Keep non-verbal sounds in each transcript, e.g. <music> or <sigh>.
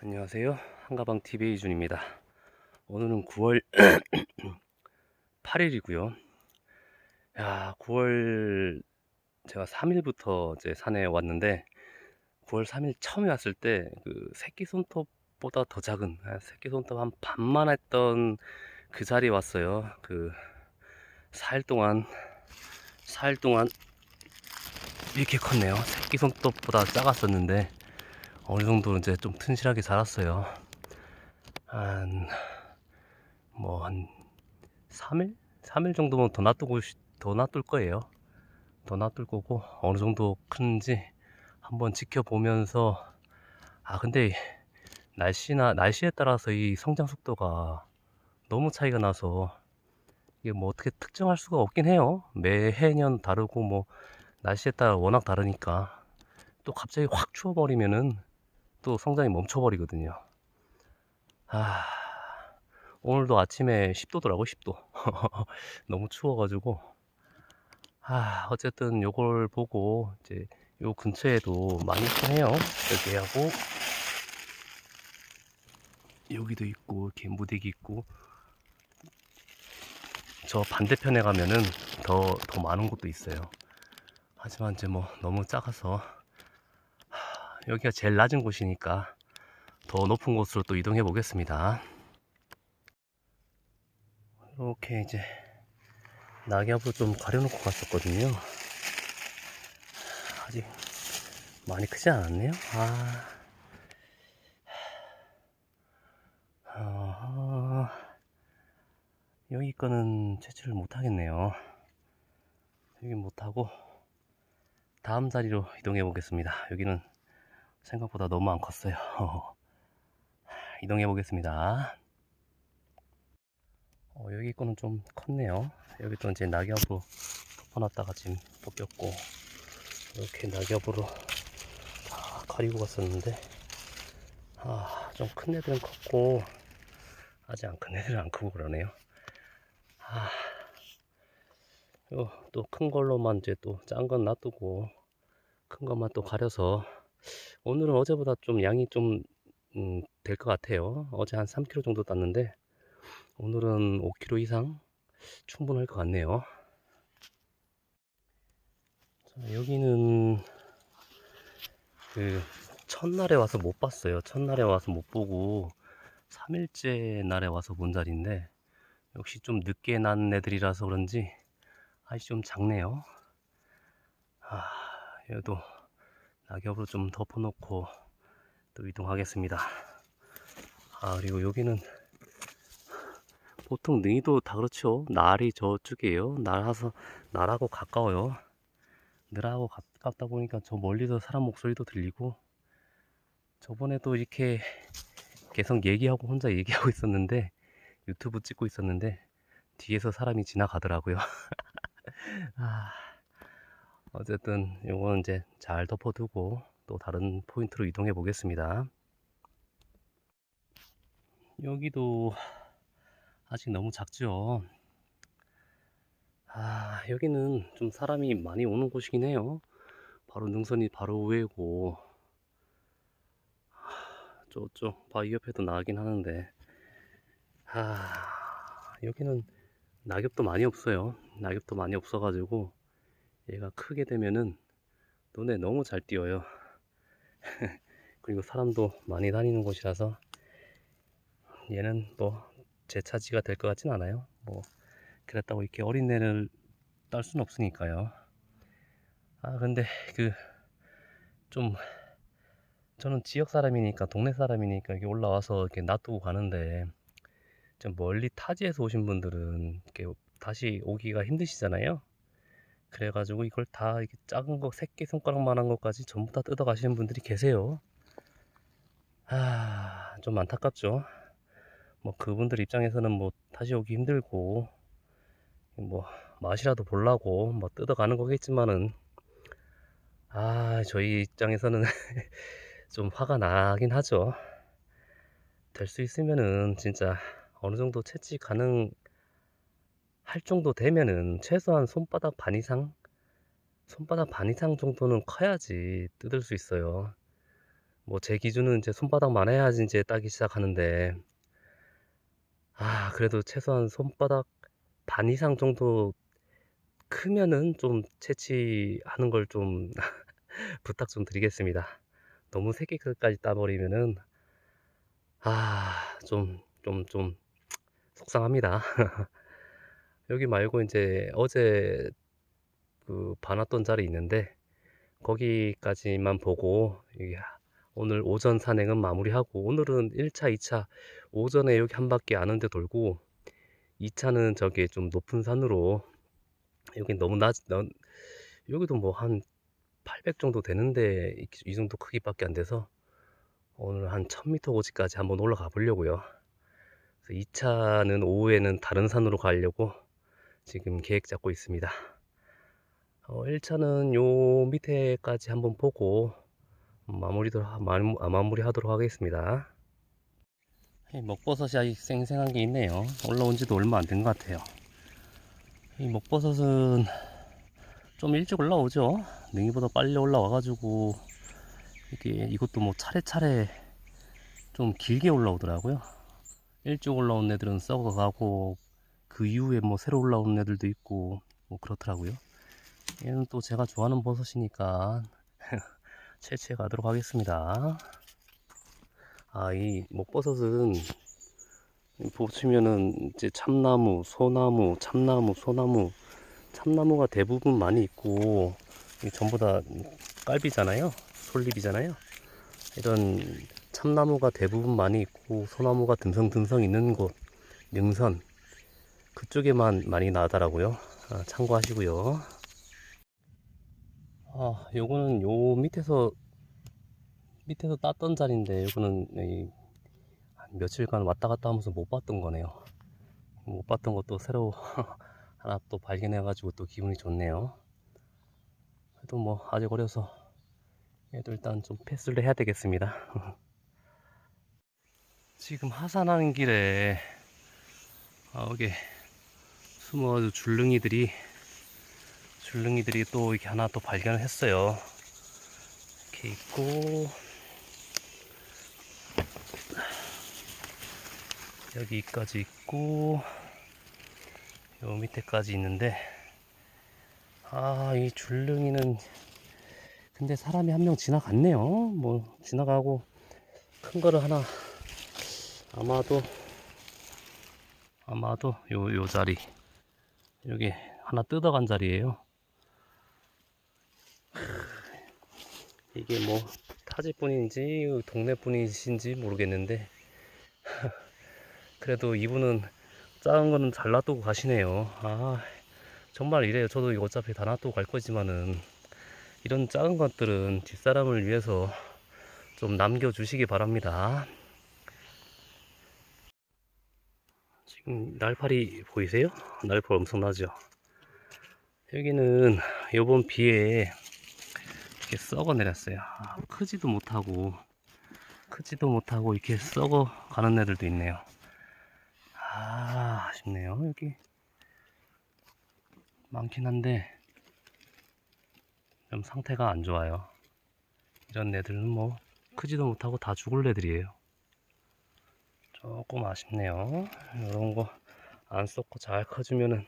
안녕하세요. 한가방 TV 이준입니다. 오늘은 9월 8일이고요. <clears throat> 야, 9월 제가 3일부터 이제 산에 왔는데 9월 3일 처음에 왔을 때 그 새끼 손톱보다 더 작은 아, 새끼 손톱 한 반만 했던 그 자리에 왔어요. 그 4일 동안 4일 동안 이렇게 컸네요. 새끼 손톱보다 작았었는데 어느 정도 이제 좀 튼실하게 자랐어요. 한, 뭐, 한 3일? 3일 정도면 더 놔두고, 싶- 더 놔둘 거예요. 더 놔둘 거고, 어느 정도 크는지 한번 지켜보면서, 아, 근데 날씨나, 날씨에 따라서 이 성장 속도가 너무 차이가 나서, 이게 뭐 어떻게 특정할 수가 없긴 해요. 매해년 다르고, 뭐, 날씨에 따라 워낙 다르니까. 또 갑자기 확 추워버리면은 또 성장이 멈춰버리거든요. 아, 오늘도 아침에 10도더라고, 10도. <laughs> 너무 추워가지고. 아, 어쨌든 요걸 보고, 이제, 요 근처에도 많이 있긴 해요. 여기 하고, 여기도 있고, 이렇게 무대기 있고, 저 반대편에 가면은 더, 더 많은 곳도 있어요. 하지만 이제 뭐, 너무 작아서, 여기가 제일 낮은 곳이니까 더 높은 곳으로 또 이동해 보겠습니다. 이렇게 이제 낙엽을 좀 가려놓고 갔었거든요. 아직 많이 크지 않았네요. 아, 아 여기 거는 채취를 못 하겠네요. 여기 못 하고 다음 자리로 이동해 보겠습니다. 여기는 생각보다 너무 안 컸어요. <laughs> 이동해 보겠습니다. 어, 여기 거는 좀 컸네요. 여기 또 이제 낙엽으로 덮어놨다가 지금 벗겼고 이렇게 낙엽으로 다 가리고 갔었는데 아, 좀 큰 애들은 컸고 아직 안 큰 애들은 안 크고 그러네요. 아, 또 큰 걸로만 이제 또 짠 건 놔두고 큰 것만 또 가려서 오늘은 어제보다 좀 양이 좀, 음, 될 것 같아요. 어제 한 3kg 정도 땄는데, 오늘은 5kg 이상 충분할 것 같네요. 자, 여기는 그 첫날에 와서 못 봤어요. 첫날에 와서 못 보고 3일째 날에 와서 본 자리인데, 역시 좀 늦게 난 애들이라서 그런지 아직 좀 작네요. 아, 얘도 낙엽으로 좀 덮어놓고 또 이동하겠습니다. 아 그리고 여기는 보통 능이도 다 그렇죠. 날이 저쪽이에요. 날하서 날하고 가까워요. 늘하고 가깝다 보니까 저 멀리서 사람 목소리도 들리고 저번에도 이렇게 계속 얘기하고 혼자 얘기하고 있었는데 유튜브 찍고 있었는데 뒤에서 사람이 지나가더라고요. <laughs> 아. 어쨌든 요건 이제 잘 덮어두고 또 다른 포인트로 이동해 보겠습니다. 여기도 아직 너무 작죠. 아, 여기는 좀 사람이 많이 오는 곳이긴 해요. 바로 능선이 바로 위에고, 아, 저쪽 바위 옆에도 나긴 하는데, 아, 여기는 낙엽도 많이 없어요. 낙엽도 많이 없어 가지고, 얘가 크게 되면은 눈에 너무 잘 띄어요. <laughs> 그리고 사람도 많이 다니는 곳이라서 얘는 뭐 제 차지가 될 것 같진 않아요. 뭐 그랬다고 이렇게 어린 애를 딸 수는 없으니까요. 아 근데 그 좀 저는 지역 사람이니까 동네 사람이니까 여기 올라와서 이렇게 놔두고 가는데 좀 멀리 타지에서 오신 분들은 이렇게 다시 오기가 힘드시잖아요. 그래가지고 이걸 다 이렇게 작은 거 새끼 손가락만한 것까지 전부 다 뜯어 가시는 분들이 계세요. 아, 좀 안타깝죠. 뭐 그분들 입장에서는 뭐 다시 오기 힘들고 뭐 맛이라도 보려고 뭐 뜯어 가는 거겠지만은 아 저희 입장에서는 <laughs> 좀 화가 나긴 하죠. 될 수 있으면은 진짜 어느 정도 채취 가능 할 정도 되면은 최소한 손바닥 반 이상 손바닥 반 이상 정도는 커야지 뜯을 수 있어요. 뭐 제 기준은 이제 손바닥만 해야지 이제 따기 시작하는데 아 그래도 최소한 손바닥 반 이상 정도 크면은 좀 채취하는 걸 좀 <laughs> 부탁 좀 드리겠습니다. 너무 새끼까지 따버리면은 아 좀 좀 좀 속상합니다. <laughs> 여기 말고 인제 어제 그 봐놨던 자리 있는데 거기까지만 보고 이 오늘 오전 산행은 마무리하고 오늘은 1차, 2차 오전에 여기 한 바퀴 아는데 돌고 2차는 저기 좀 높은 산으로 여긴 너무 낮, 넌- 여기도 뭐 한 800 정도 되는데 이, 이 정도 크기밖에 안 돼서 오늘 한 1000m 고지까지 한번 올라가 보려고요. 2차는 오후에는 다른 산으로 가려고 지금 계획 잡고 있습니다. 어, 1차는 요 밑에까지 한번 보고 마무리도 아, 마무리 하도록 하겠습니다. 이 먹버섯이 아직 생생한 게 있네요. 올라온 지도 얼마 안 된 것 같아요. 이 먹버섯은 좀 일찍 올라오죠. 능이보다 빨리 올라와가지고 이게 이것도 뭐 차례차례 좀 길게 올라오더라고요. 일찍 올라온 애들은 썩어가고 그 이후에 뭐 새로 올라온 애들도 있고 뭐 그렇더라고요. 얘는 또 제가 좋아하는 버섯이니까 <laughs> 채취해 가도록 하겠습니다. 아, 이 목버섯은 보시면은 이제 참나무, 소나무, 참나무, 소나무, 참나무가 대부분 많이 있고 이 전부 다 깔비잖아요. 솔잎이잖아요. 이런 참나무가 대부분 많이 있고 소나무가 듬성듬성 있는 곳 능선 그쪽에만 많이 나더라고요. 아, 참고하시고요. 아, 요거는 요 밑에서 밑에서 땄던 자리인데 요거는 이, 한 며칠간 왔다 갔다 하면서 못 봤던 거네요. 못 봤던 것도 새로 <laughs> 하나 또 발견해가지고 또 기분이 좋네요. 그래도 뭐 아직 어려서 얘도 일단 좀 패스를 해야 되겠습니다. <laughs> 지금 하산하는 길에 아, 여기 숨어가지고 줄릉이들이 줄릉이들이 또 이렇게 하나 또 발견을 했어요. 이렇게 있고 여기까지 있고 요 밑에까지 있는데 아 이 줄릉이는 근데 사람이 한 명 지나갔네요. 뭐 지나가고 큰 거를 하나 아마도 아마도 요 요 자리 여기 하나 뜯어간 자리예요. 이게 뭐 타지 분인지 동네 분이신지 모르겠는데 <laughs> 그래도 이분은 작은 거는 잘 놔두고 가시네요. 아 정말 이래요. 저도 이거 어차피 다 놔두고 갈 거지만은 이런 작은 것들은 뒷사람을 위해서 좀 남겨주시기 바랍니다. 지금 날파리 보이세요? 날파 엄청나죠? 여기는 요번 비에 이렇게 썩어 내렸어요. 아, 크지도 못하고 크지도 못하고 이렇게 썩어 가는 애들도 있네요. 아 아쉽네요. 여기 많긴 한데 좀 상태가 안 좋아요. 이런 애들은 뭐 크지도 못하고 다 죽을 애들이에요. 조금 아쉽네요. 이런 거 안 썩고 잘 커주면은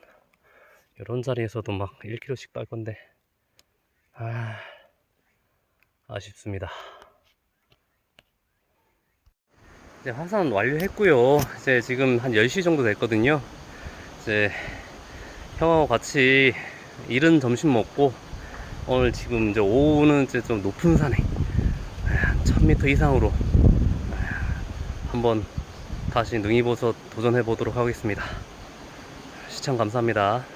이런 자리에서도 막 1kg씩 딸 건데 아 아쉽습니다. 이제 화산 완료했고요. 이제 지금 한 10시 정도 됐거든요. 이제 형하고 같이 이른 점심 먹고 오늘 지금 이제 오후는 이제 좀 높은 산에 한 1000m 이상으로 한번 다시 능이버섯 도전해 보도록 하겠습니다. 시청 감사합니다.